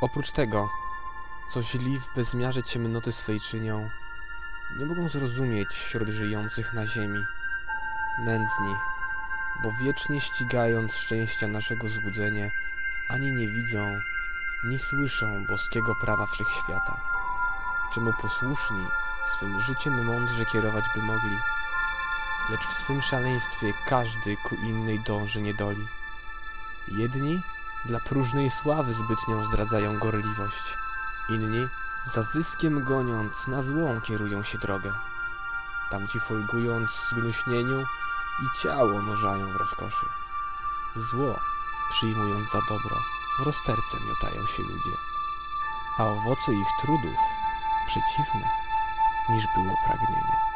Oprócz tego, co źli w bezmiarze ciemnoty swej czynią, nie mogą zrozumieć wśród żyjących na ziemi. Nędzni, bo wiecznie ścigając szczęścia naszego złudzenie, ani nie widzą, nie słyszą boskiego prawa wszechświata. Czemu posłuszni swym życiem mądrze kierować by mogli, lecz w swym szaleństwie każdy ku innej dąży niedoli. Jedni dla próżnej sławy zbytnią zdradzają gorliwość, inni za zyskiem goniąc na złą kierują się drogę. Tamci folgując zgnuśnieniu i ciało nurzają w rozkoszy. Zło przyjmując za dobro, w rozterce miotają się ludzie, a owoce ich trudów przeciwne niż było pragnienie.